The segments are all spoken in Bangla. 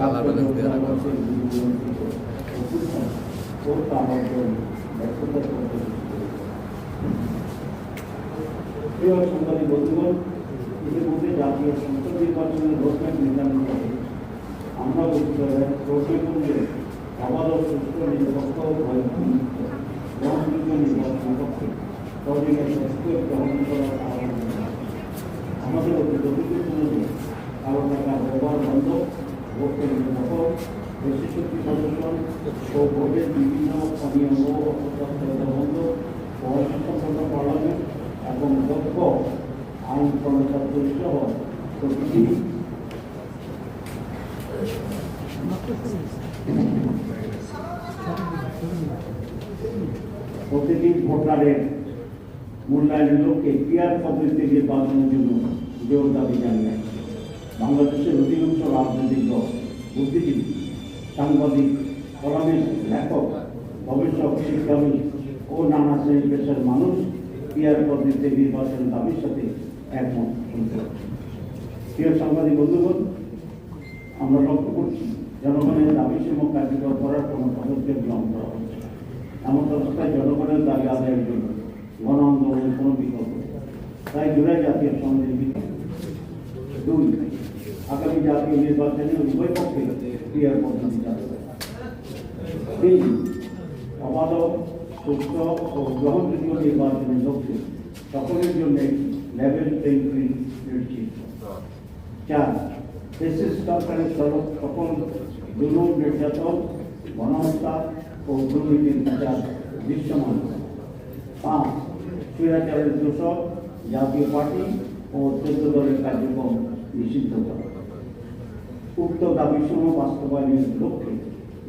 কালার বাগান দিয়ে রাখা প্রিয় সংবাদী বন্ধুগণ ইতিমধ্যে জাতীয় সংসদ নির্বাচনের রোডম্যাপ নির্ধারণ করে আমরা প্রশিক্ষণে অবাধ ও সুস্থ নিরপেক্ষ ভয়মুক্ত গ্রহণযোগ্য নির্বাচন পক্ষে সহযোগিতা সুস্থ গ্রহণ করার। আমাদের অভিযোগ অনুযায়ী ভোট কেন্দ্র দখল বেশি শক্তি প্রদর্শন ও ভোটের বিভিন্ন অনিয়ম ও অপতৎপরতা বন্ধ বয়সসম্পন্ন পার্লামেন্ট এবং দক্ষ আইন কর্মচারী সহ প্রতিটি প্রতিটি ভোটারের মূল্যায়নের লক্ষ্যে পিয়ার পদ্ধতিতে নির্বাচনের জন্য জোর দাবি জানিয়ে বাংলাদেশের অধিকাংশ রাজনৈতিক দল, বুদ্ধিজীবী, সাংবাদিক কলামিস্ট লেখক, গবেষক, শিক্ষাবিদ ও নানা শ্রেণি পেশার মানুষ পিয়ার পদ্ধতিতে নির্বাচনের দাবির সাথে একমত। প্রিয় সাংবাদিক বন্ধুগণ, আমরা লক্ষ্য করছি, জনগণের দাবি সমূহ কার্যকর করার কোনো পদক্ষেপ গ্রহণ করা হচ্ছে। এমন অবস্থায় জনগণের দাবি আদায়ের জন্য গণ আন্দোলনের কোনো বিকল্প। তাই জুলাই জাতীয় সমাজের বিকল্প দুই আগামী জাতীয় নির্বাচনে উভয় পক্ষে ক্রিয়ার পদ্ধতি চালু করা। তিন অবাধ সুস্থ ও গ্রহণযোগ্য নির্বাচনের লক্ষ্যে সকলের জন্য লেভেল প্লেইং ফিল্ড নিশ্চিত চার দেশের সরকারের তরফ সকল দুর্নীতি নির্যাতন গণহত্যা ও দুর্নীতির বিচার দৃশ্যমান পাঁচ স্বৈরাচারের দোষক জাতীয় পার্টি ও চোদ্দ দলের কার্যক্রম নিষিদ্ধ করা উক্ত দাবিসমূহ বাস্তবায়নের লক্ষ্যে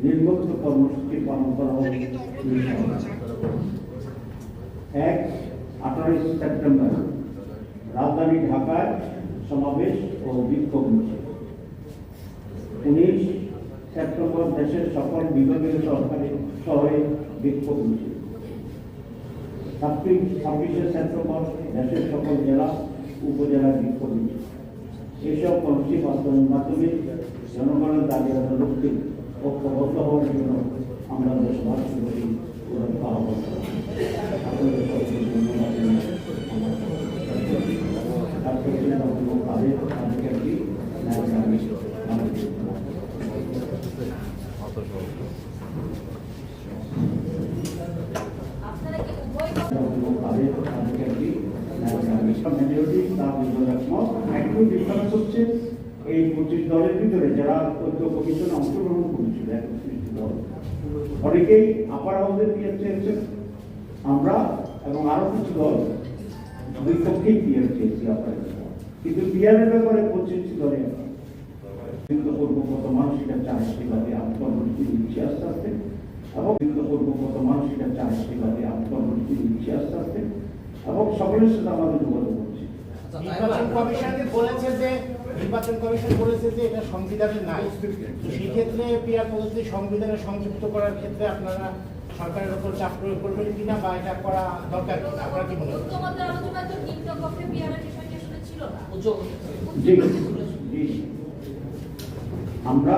নির্মুক্ত কর্মসূচি পালন করা হবে। এক, আঠারোই সেপ্টেম্বর, রাজধানী ঢাকায় সমাবেশ ও বিক্ষোভ মিছিল। উনিশ সেপ্টেম্বর দেশের সকল বিভাগীয় সরকারি শহরে বিক্ষোভ মিছিল। ছাব্বিশ, ছাব্বিশে সেপ্টেম্বর দেশের সকল জেলা, উপজেলায় বিক্ষোভ মিছিল। এসব কর্মসূচি বাস্তবায়নের মাধ্যমে জনগণের দাবি লক্ষ্যে ঐক্যবদ্ধ হওয়ার জন্য আমরা দেশবাসী করি। আপনারা কি উভয় ডিফারেন্স হচ্ছে এই পঁচিশ দলের ভিতরে যারা কমিশনে অংশগ্রহণ করেছিল একত্রিশ দল। অনেকেই আপার হাউসে পিএস চেয়েছেন, আমরা এবং আরও কিছু দল দুই পক্ষেই চেয়েছি আপনার কিন্তু ব্যাপারে পঁচিশ দলে কিন্তু করব কত মানুষ এটা চায় সেভাবে আমি কর্মসূচি আস্তে আস্তে। এবং কিন্তু করব কত মানুষ এটা চায় সেভাবে আমি কর্মসূচি আস্তে আস্তে। এবং সকলের সাথে আমাদের যোগাযোগ নির্বাচন কমিশন বলেছে যে নির্বাচন কমিশন বলেছে যে এটা সংবিধানে নাই। তো সেই ক্ষেত্রে পিয়ার পদ্ধতি সংবিধানে সংযুক্ত করার ক্ষেত্রে আপনারা সরকারের উপর চাপ প্রয়োগ করবেন কিনা বা এটা করা দরকার কিনা? আপনারা কি মনে করছেন? তোমাদের আলোচনা তো নিম্ন কক্ষে বিয়ারের বিষয়টি আসলে ছিল না। জি জি। আমরা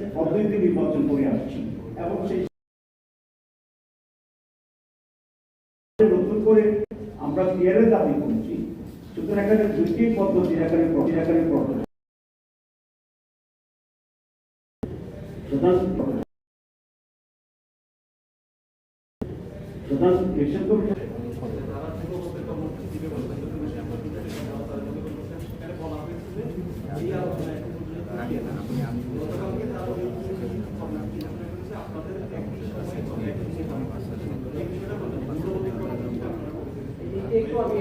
পদ্ধতি নির্বাচন করে আসছি এবং সেই নতুন করে আমরা ক্লিয়ারের দাবি করছি সুতরাং এখানে দুটি পদ্ধতি এখানে এখানে প্রথম সুতরাং আমি